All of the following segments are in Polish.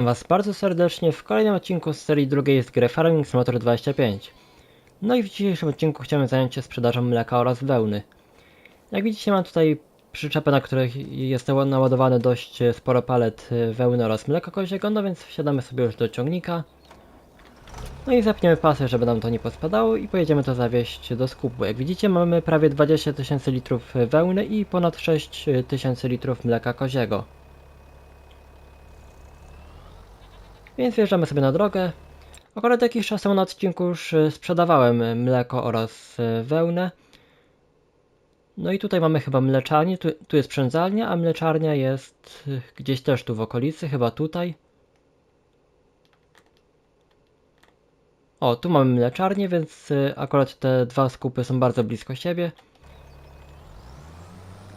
Was bardzo serdecznie w kolejnym odcinku z serii drugiej z gry Farming Simulator 25. No i w dzisiejszym odcinku chciałem zająć się sprzedażą mleka oraz wełny. Jak widzicie mam tutaj przyczepę, na której jest naładowany dość sporo palet wełny oraz mleka koziego, no więc wsiadamy sobie już do ciągnika. No i zapniemy pasy, żeby nam to nie pospadało i pojedziemy to zawieźć do skupu. Jak widzicie mamy prawie 20 tysięcy litrów wełny i ponad 6 tysięcy litrów mleka koziego. Więc wjeżdżamy sobie na drogę. Akurat jakiś czas temu na odcinku już y, sprzedawałem mleko oraz y, wełnę. No i tutaj mamy chyba mleczarnię, tu, tu jest przędzalnia, a mleczarnia jest y, gdzieś też tu w okolicy, chyba tutaj. O, tu mamy mleczarnię, więc akurat te dwa skupy są bardzo blisko siebie.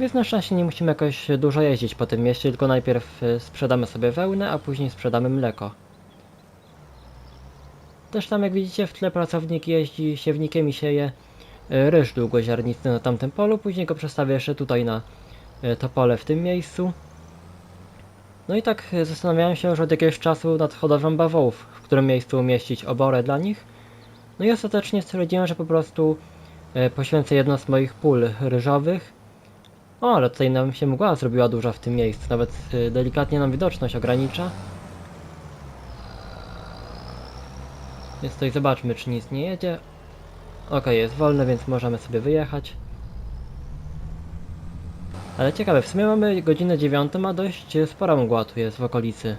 Więc na szczęście nie musimy jakoś dużo jeździć po tym mieście, tylko najpierw sprzedamy sobie wełnę, a później sprzedamy mleko. Też tam jak widzicie w tle pracownik jeździ siewnikiem i sieje y, ryż długoziarnisty na tamtym polu, później go przestawię jeszcze tutaj na y, to pole w tym miejscu. No i tak y, zastanawiałem się już od jakiegoś czasu nad hodowlą bawołów, w którym miejscu umieścić oborę dla nich. No i ostatecznie stwierdziłem, że po prostu poświęcę jedno z moich pól ryżowych. O, ale tutaj nam się mgła zrobiła duża w tym miejscu, nawet delikatnie nam widoczność ogranicza. Więc tutaj zobaczmy, czy nic nie jedzie. Ok, jest wolne, więc możemy sobie wyjechać. Ale ciekawe, w sumie mamy godzinę dziewiątą, a dość spora mgła tu jest w okolicy.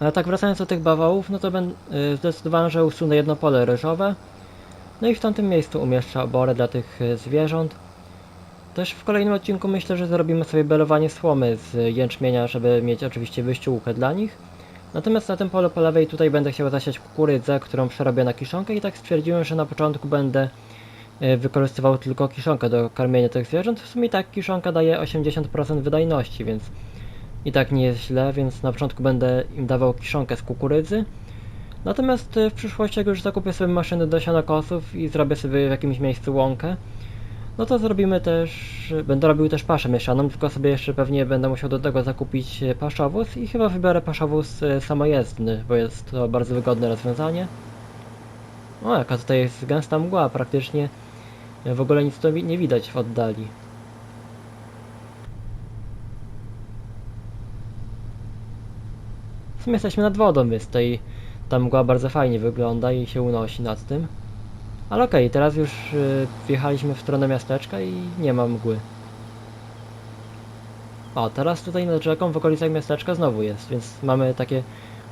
Ale tak wracając do tych bawołów, no to y, zdecydowałem, że usunę jedno pole ryżowe. No i w tamtym miejscu umieszczę oborę dla tych y, zwierząt. Też w kolejnym odcinku myślę, że zrobimy sobie belowanie słomy z jęczmienia, żeby mieć oczywiście wyściółkę dla nich. Natomiast na tym polu po lewej tutaj będę chciał zasiać kukurydzę, którą przerobię na kiszonkę i tak stwierdziłem, że na początku będę y, wykorzystywał tylko kiszonkę do karmienia tych zwierząt. W sumie tak kiszonka daje 80% wydajności, więc i tak nie jest źle, więc na początku będę im dawał kiszonkę z kukurydzy. Natomiast y, w przyszłości, jak już zakupię sobie maszyny do sianokosów i zrobię sobie w jakimś miejscu łąkę, no to zrobimy też, będę robił też paszę mieszaną, tylko sobie jeszcze pewnie będę musiał do tego zakupić e, paszowóz i chyba wybiorę paszowóz e, samojezdny, bo jest to bardzo wygodne rozwiązanie. O, jaka tutaj jest gęsta mgła, praktycznie e, w ogóle nic tu nie widać w oddali. W sumie jesteśmy nad wodą, więc tutaj ta mgła bardzo fajnie wygląda i się unosi nad tym. Ale okej, teraz już y, wjechaliśmy w stronę miasteczka i nie ma mgły. O, teraz tutaj nad rzeką w okolicach miasteczka znowu jest, więc mamy takie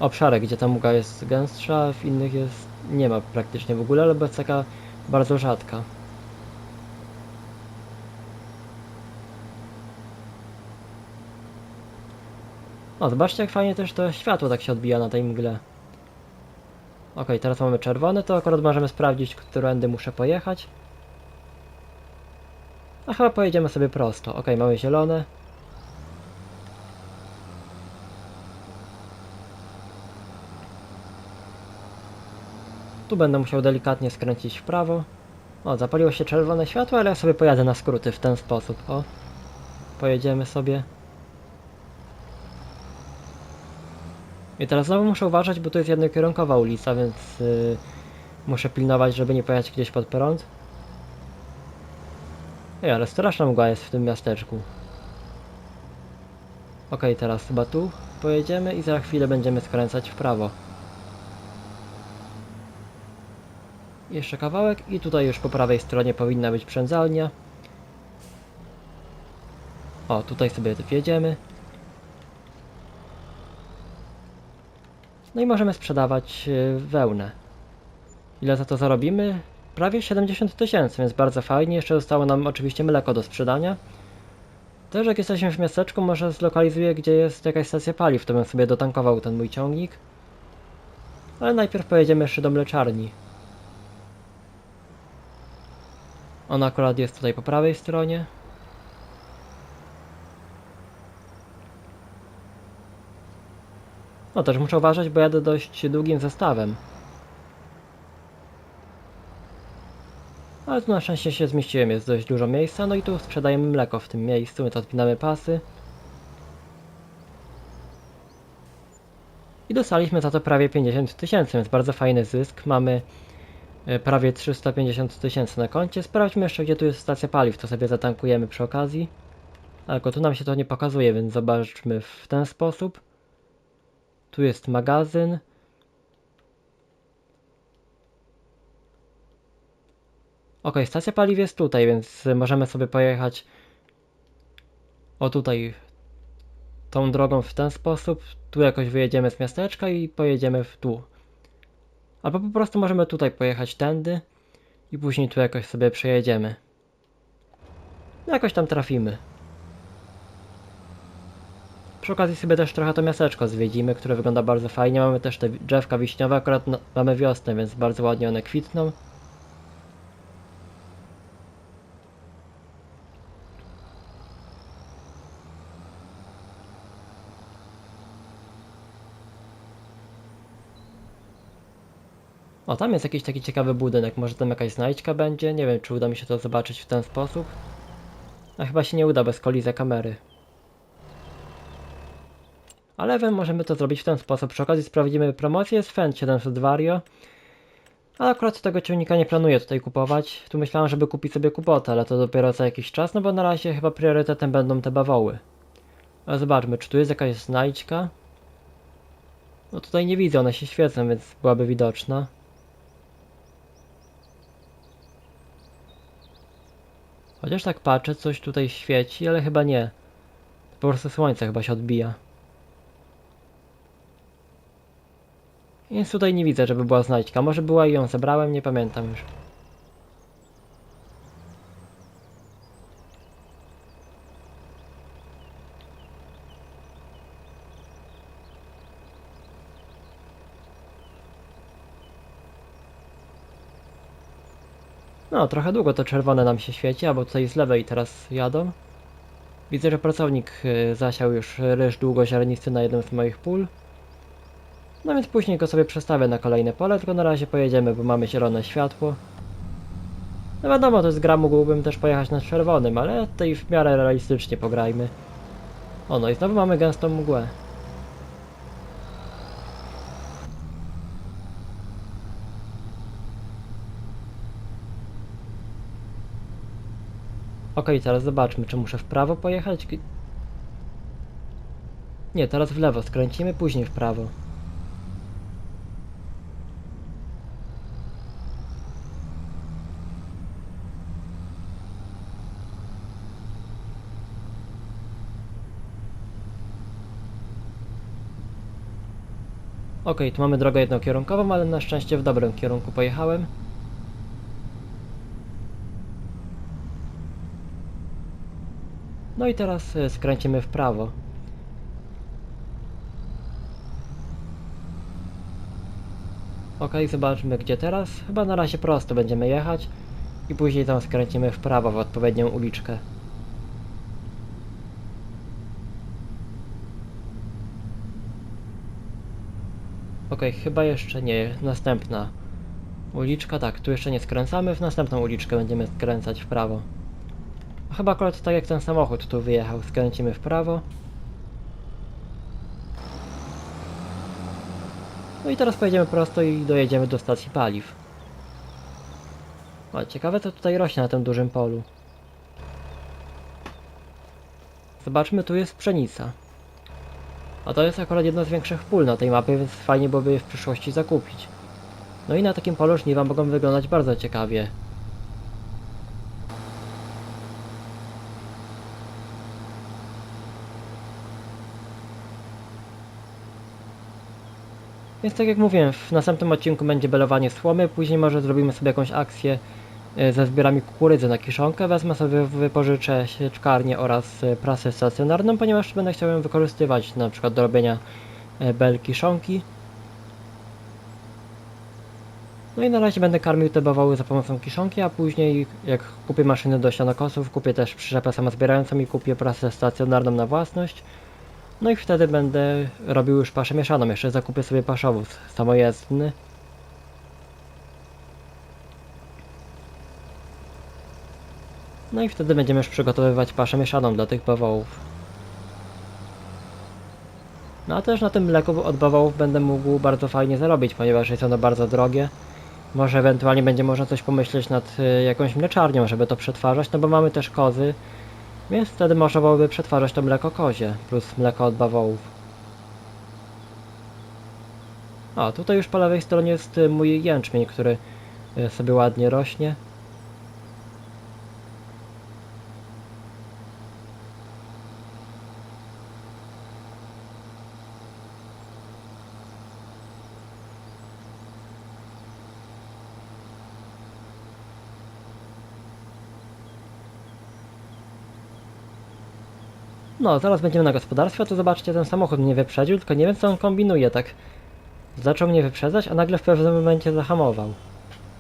obszary, gdzie ta mgła jest gęstsza, w innych jest nie ma praktycznie w ogóle, albo jest taka bardzo rzadka. O, zobaczcie jak fajnie też to światło tak się odbija na tej mgle. Ok, teraz mamy czerwony, to akurat możemy sprawdzić, którędy muszę pojechać. A chyba pojedziemy sobie prosto. Ok, mamy zielone. Tu będę musiał delikatnie skręcić w prawo. O, zapaliło się czerwone światło, ale ja sobie pojadę na skróty w ten sposób. O, pojedziemy sobie. I teraz znowu muszę uważać, bo to jest jednokierunkowa ulica, więc yy, muszę pilnować, żeby nie pojechać gdzieś pod prąd. Ej, ale straszna mgła jest w tym miasteczku. Okej, teraz chyba tu pojedziemy i za chwilę będziemy skręcać w prawo. Jeszcze kawałek i tutaj już po prawej stronie powinna być przędzalnia. O, tutaj sobie wjedziemy. No i możemy sprzedawać y, wełnę. Ile za to zarobimy? Prawie 70 tysięcy, więc bardzo fajnie. Jeszcze zostało nam oczywiście mleko do sprzedania. Też jak jesteśmy w miasteczku, może zlokalizuję, gdzie jest jakaś stacja paliw, to bym sobie dotankował ten mój ciągnik. Ale najpierw pojedziemy jeszcze do mleczarni. Ona akurat jest tutaj po prawej stronie. No też muszę uważać, bo jadę dość długim zestawem. Ale tu na szczęście się zmieściłem, jest dość dużo miejsca, no i tu sprzedajemy mleko w tym miejscu, my to odpinamy pasy. I dostaliśmy za to prawie 50 tysięcy, więc bardzo fajny zysk. Mamy e, prawie 350 tysięcy na koncie. Sprawdźmy jeszcze, gdzie tu jest stacja paliw, to sobie zatankujemy przy okazji. Tylko tu nam się to nie pokazuje, więc zobaczmy w ten sposób. Tu jest magazyn. Ok, stacja paliw jest tutaj, więc możemy sobie pojechać o tutaj tą drogą w ten sposób. Tu jakoś wyjedziemy z miasteczka i pojedziemy w dół. Albo po prostu możemy tutaj pojechać tędy i później tu jakoś sobie przejedziemy. No jakoś tam trafimy. Przy okazji sobie też trochę to miasteczko zwiedzimy, które wygląda bardzo fajnie. Mamy też te drzewka wiśniowe, akurat no, mamy wiosnę, więc bardzo ładnie one kwitną. O, tam jest jakiś taki ciekawy budynek, może tam jakaś znajdźka będzie? Nie wiem, czy uda mi się to zobaczyć w ten sposób. A chyba się nie uda bez kolizji kamery. Ale wiem, możemy to zrobić w ten sposób. Przy okazji sprawdzimy promocję z Fend 700 Vario. Ale akurat tego ciągnika nie planuję tutaj kupować. Tu myślałem, żeby kupić sobie kupotę, ale to dopiero za jakiś czas, no bo na razie chyba priorytetem będą te bawoły. Ale zobaczmy, czy tu jest jakaś znajdźka? No tutaj nie widzę, one się świecą, więc byłaby widoczna. Chociaż tak patrzę, coś tutaj świeci, ale chyba nie. Po prostu słońce chyba się odbija. Więc tutaj nie widzę, żeby była znajdźka. Może była i ją zebrałem, nie pamiętam już. No, trochę długo to czerwone nam się świeci, albo tutaj z lewej teraz jadą. Widzę, że pracownik y, zasiał już ryż długoziarnisty na jednym z moich pól. No więc później go sobie przestawię na kolejne pole, tylko na razie pojedziemy, bo mamy zielone światło. No wiadomo, to z gra mógłbym też pojechać na czerwonym, ale tutaj w miarę realistycznie pograjmy. O no i znowu mamy gęstą mgłę. Okej, teraz zobaczmy, czy muszę w prawo pojechać? Nie, teraz w lewo skręcimy, później w prawo. Okej, tu mamy drogę jednokierunkową, ale na szczęście w dobrym kierunku pojechałem. No i teraz y, skręcimy w prawo. Okej, zobaczmy gdzie teraz. Chyba na razie prosto będziemy jechać i później tam skręcimy w prawo w odpowiednią uliczkę. Okej, chyba jeszcze nie. Następna uliczka. Tak, tu jeszcze nie skręcamy. W następną uliczkę będziemy skręcać w prawo. Chyba akurat tak jak ten samochód tu wyjechał. Skręcimy w prawo. No i teraz pojedziemy prosto i dojedziemy do stacji paliw. O, ciekawe co tutaj rośnie na tym dużym polu. Zobaczmy, tu jest pszenica. A to jest akurat jedno z większych pól na tej mapie, więc fajnie byłoby je w przyszłości zakupić. No i na takim polu żniwa mogą wyglądać bardzo ciekawie. Więc tak jak mówiłem, w następnym odcinku będzie belowanie słomy, później może zrobimy sobie jakąś akcję ze zbiorami kukurydzy na kiszonkę, wezmę sobie, wypożyczę sieczkarnię oraz e, prasę stacjonarną, ponieważ będę chciał ją wykorzystywać na przykład do robienia e, bel kiszonki. No i na razie będę karmił te bawoły za pomocą kiszonki, a później jak kupię maszyny do sianokosów, kupię też przyczepę samozbierającą i kupię prasę stacjonarną na własność. No i wtedy będę robił już paszę mieszaną. Jeszcze zakupię sobie paszowóz samojezdny. No i wtedy będziemy już przygotowywać paszę mieszaną dla tych bawołów. No a też na tym mleku od bawałów będę mógł bardzo fajnie zarobić, ponieważ jest ono bardzo drogie. Może ewentualnie będzie można coś pomyśleć nad y, jakąś mleczarnią, żeby to przetwarzać, no bo mamy też kozy, więc wtedy można byłoby przetwarzać to mleko kozie plus mleko od bawołów. O, tutaj już po lewej stronie jest y, mój jęczmień, który y, sobie ładnie rośnie. No, zaraz będziemy na gospodarstwie, to zobaczcie, ten samochód mnie wyprzedził, tylko nie wiem co on kombinuje, tak zaczął mnie wyprzedzać, a nagle w pewnym momencie zahamował.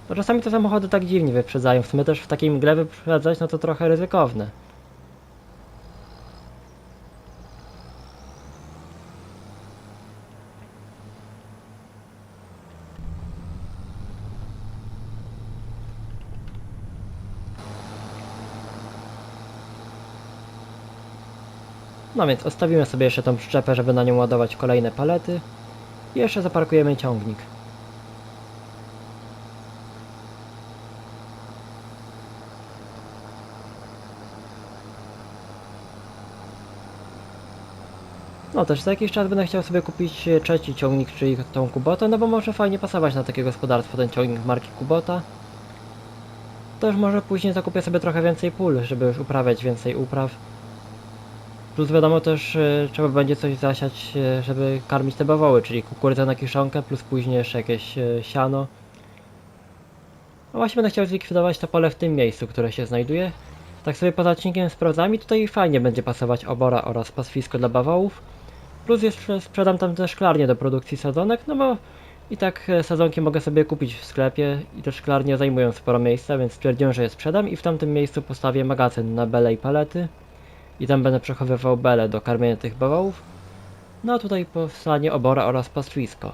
Bo czasami te samochody tak dziwnie wyprzedzają, w sumie też w takiej mgle wyprzedzać, no to trochę ryzykowne. No więc ostawimy sobie jeszcze tą przyczepę, żeby na nią ładować kolejne palety. I jeszcze zaparkujemy ciągnik. No też za jakiś czas będę chciał sobie kupić trzeci ciągnik, czyli tą Kubotę, no bo może fajnie pasować na takie gospodarstwo ten ciągnik marki Kubota. Też może później zakupię sobie trochę więcej pól, żeby już uprawiać więcej upraw. Plus wiadomo też e, trzeba będzie coś zasiać, e, żeby karmić te bawoły, czyli kukurydzę na kiszonkę, plus później jeszcze jakieś e, siano. No właśnie będę chciał zlikwidować to pole w tym miejscu, które się znajduje. Tak sobie poza odcinkiem sprawdzam i tutaj fajnie będzie pasować obora oraz pastwisko dla bawołów. Plus jeszcze sprzedam tam też szklarnię do produkcji sadzonek, no bo i tak sadzonki mogę sobie kupić w sklepie i te szklarnie zajmują sporo miejsca, więc stwierdziłem, że je sprzedam i w tamtym miejscu postawię magazyn na bele i palety i tam będę przechowywał bele do karmienia tych bawołów. No a tutaj powstanie obora oraz pastwisko.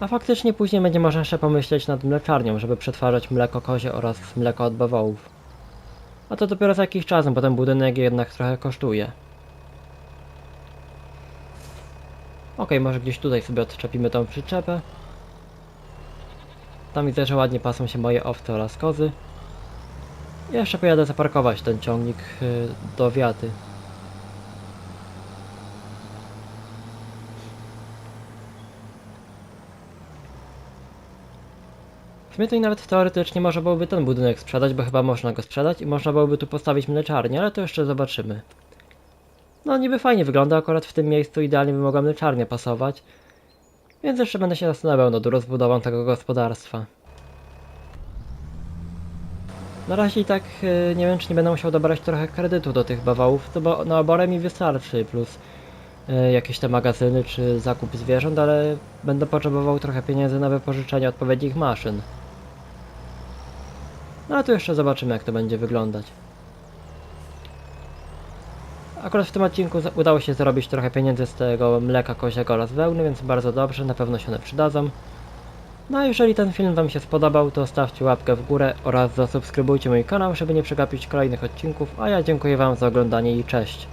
A faktycznie później będzie można jeszcze pomyśleć nad mleczarnią, żeby przetwarzać mleko kozie oraz mleko od bawołów. A to dopiero za jakiś czas, bo ten budynek jednak trochę kosztuje. Okej, może gdzieś tutaj sobie odczepimy tą przyczepę. Tam widzę, że ładnie pasą się moje owce oraz kozy. Jeszcze pojadę zaparkować ten ciągnik y, do wiaty. W sumie to nawet teoretycznie można byłoby ten budynek sprzedać, bo chyba można go sprzedać i można byłoby tu postawić mleczarnię, ale to jeszcze zobaczymy. No niby fajnie wygląda akurat w tym miejscu, idealnie by mogła mleczarnia pasować. Więc jeszcze będę się zastanawiał nad rozbudową tego gospodarstwa. Na razie i tak e, nie wiem, czy nie będę musiał dobrać trochę kredytu do tych bawałów, bo na oborę mi wystarczy, plus e, jakieś te magazyny czy zakup zwierząt, ale będę potrzebował trochę pieniędzy na wypożyczenie odpowiednich maszyn. No a tu jeszcze zobaczymy, jak to będzie wyglądać. Akurat w tym odcinku udało się zarobić trochę pieniędzy z tego mleka koziego oraz wełny, więc bardzo dobrze, na pewno się one przydadzą. No a jeżeli ten film Wam się spodobał, to stawcie łapkę w górę oraz zasubskrybujcie mój kanał, żeby nie przegapić kolejnych odcinków, a ja dziękuję Wam za oglądanie i cześć.